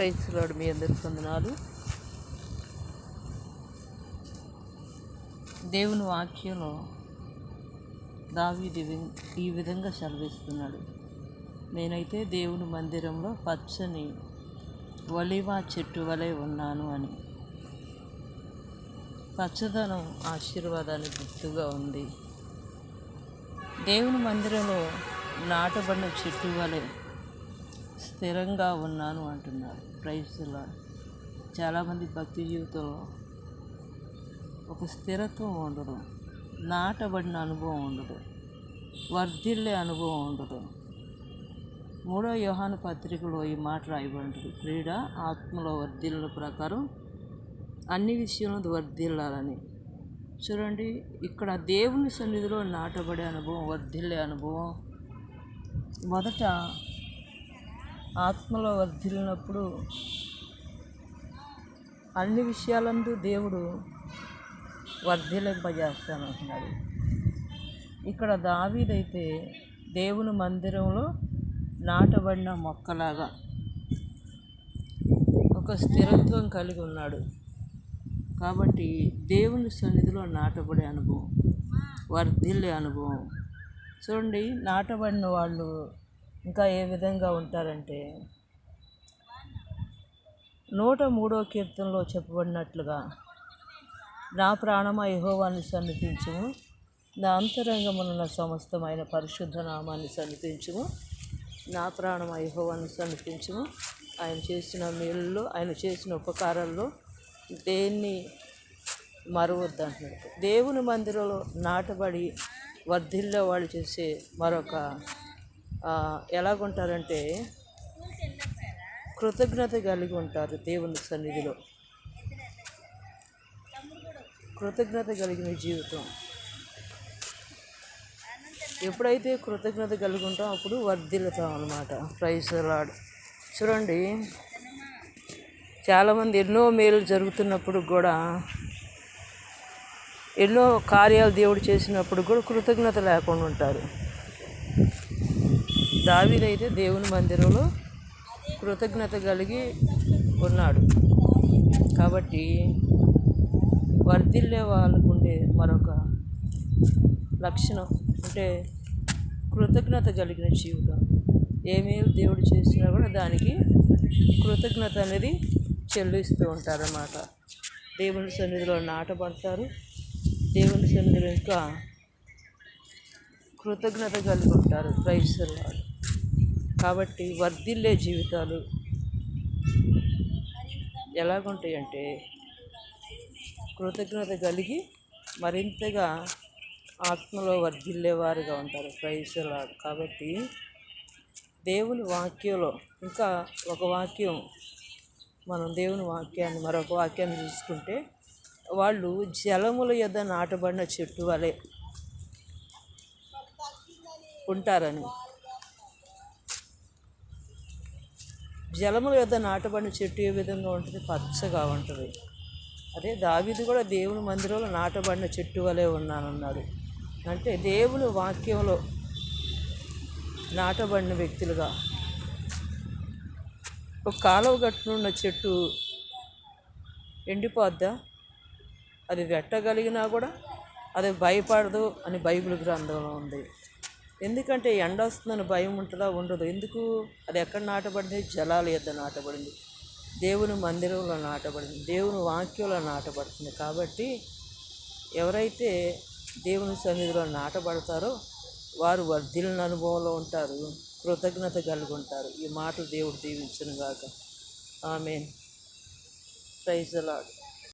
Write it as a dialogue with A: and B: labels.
A: ప్రైజ్లాడు మీ అందరి వందనాలు. దేవుని వాక్యంలో దావి ఈ విధంగా సెలవిస్తున్నాడు. నేనైతే దేవుని మందిరంలో పచ్చని ఒలివా చెట్టు వలె ఉన్నాను అని. పచ్చదనం ఆశీర్వాదానికి గుర్తుగా ఉంది. దేవుని మందిరంలో నాటబడిన చెట్టు వలె స్థిరంగా ఉన్నాను అంటున్నారు. ప్రైజ్లా చాలామంది భక్తి జీవితంలో ఒక స్థిరత్వం ఉండదు. నాటబడిన అనుభవం ఉండదు. వర్ధిల్లే అనుభవం ఉండదు. మూడో యోహాను పత్రికలో ఈ మాట రాయబడింది క్రీడ ఆత్మలో వర్ధిల్ల ప్రకారం అన్ని విషయంలో వర్ధిల్లాలని. చూడండి ఇక్కడ దేవుని సన్నిధిలో నాటబడే అనుభవం వర్ధిల్లే అనుభవం. మొదట ఆత్మలో వర్ధిల్లినప్పుడు అన్ని విషయాలందు దేవుడు వర్ధిలింపజేస్తానంటున్నాడు ఇక్కడ దావీదైతే దేవుని మందిరంలో నాటబడిన మొక్కలాగా ఒక స్థిరత్వం కలిగి ఉన్నాడు. కాబట్టి దేవుని సన్నిధిలో నాటబడే అనుభవం వర్ధిల్లే అనుభవం. చూడండి నాటబడిన వాళ్ళు ఇంకా ఏ విధంగా ఉంటారంటే నూట మూడో కీర్తనలో చెప్పబడినట్లుగా నా ప్రాణమ యహోవాన్ని సన్నిధించుము నా అంతరంగమునున్న సమస్తమైన పరిశుద్ధ నామాన్ని సన్నిధించుము నా ప్రాణమ యహోవాన్ని సన్నిధించుము ఆయన చేసిన మేలులో ఆయన చేసిన ఉపకారాల్లో దేన్ని మరవద్దు అంటున్నాడు. దేవుని మందిరంలో నాటబడి వర్ధిల్లో వాళ్ళు చేసే మరొక ఎలాగుంటారంటే కృతజ్ఞత కలిగి ఉంటారు దేవుని సన్నిధిలో. కృతజ్ఞత కలిగిన జీవితం. ఎప్పుడైతే కృతజ్ఞత కలిగి ఉంటాం అప్పుడు వర్ధిల్లుతాం అనమాట ప్రైజ్ లాడ్ చూడండి చాలామంది ఎన్నో మేలు జరుగుతున్నప్పుడు కూడా ఎన్నో కార్యాలు దేవుడు చేసినప్పుడు కూడా కృతజ్ఞత లేకుండా ఉంటారు. దావీదైతే దేవుని మందిరంలో కృతజ్ఞత కలిగి ఉన్నాడు. కాబట్టి వర్ధిల్లే వాళ్ళకు ఉండే మరొక లక్షణం అంటే కృతజ్ఞత కలిగిన జీవితం. ఏమేమి దేవుడు చేసినా కూడా దానికి కృతజ్ఞత అనేది చెల్లిస్తూ ఉంటారన్నమాట. దేవుని సన్నిధిలో నాటపడతారు దేవుని సన్నిధిలో ఇంకా కృతజ్ఞత కలిగి ఉంటారు. క్రైస్తవులు కాబట్టి వర్ధిల్లే జీవితాలు ఎలాగుంటాయంటే కృతజ్ఞత కలిగి మరింతగా ఆత్మలో వర్ధిల్లేవారుగా ఉంటారు. ప్రైసులా కాబట్టి దేవుని వాక్యంలో ఇంకా ఒక వాక్యం మనం దేవుని వాక్యాన్ని మరొక వాక్యాన్ని చూసుకుంటే వాళ్ళు జలముల యొద్ద నాటబడిన చెట్టు వలె ఉంటారని. జలముల యొద్ద నాటబడిన చెట్టు ఏ విధంగా ఉంటుంది? పచ్చగా ఉంటుంది. అదే దావిది కూడా దేవుని మందిరంలో నాటబడిన చెట్టు వలె ఉన్నానన్నాడు. అంటే దేవుని వాక్యంలో నాటబడిన వ్యక్తులుగా ఒక కాలువ గట్టునున్న చెట్టు ఎండిపోద్దా? అది వెట్టగలిగినా కూడా అది భయపడదు అని బైబిల్ గ్రంథంలో ఉంది. ఎందుకంటే ఎండ వస్తుందని భయం ఉంటుందా? ఉండదు. ఎందుకు? అది ఎక్కడ నాటబడింది? జలాల యొద్ద నాటబడింది. దేవుని మందిరంలో నాటబడింది. దేవుని వాక్యంలో నాటబడుతుంది. కాబట్టి ఎవరైతే దేవుని సన్నిధిలో నాటబడతారో వారు వర్ధిలిన అనుభవంలో ఉంటారు. కృతజ్ఞత కలిగి ఉంటారు. ఈ మాటలు దేవుడు దీవించను గాక. ఆమె ప్రైజ్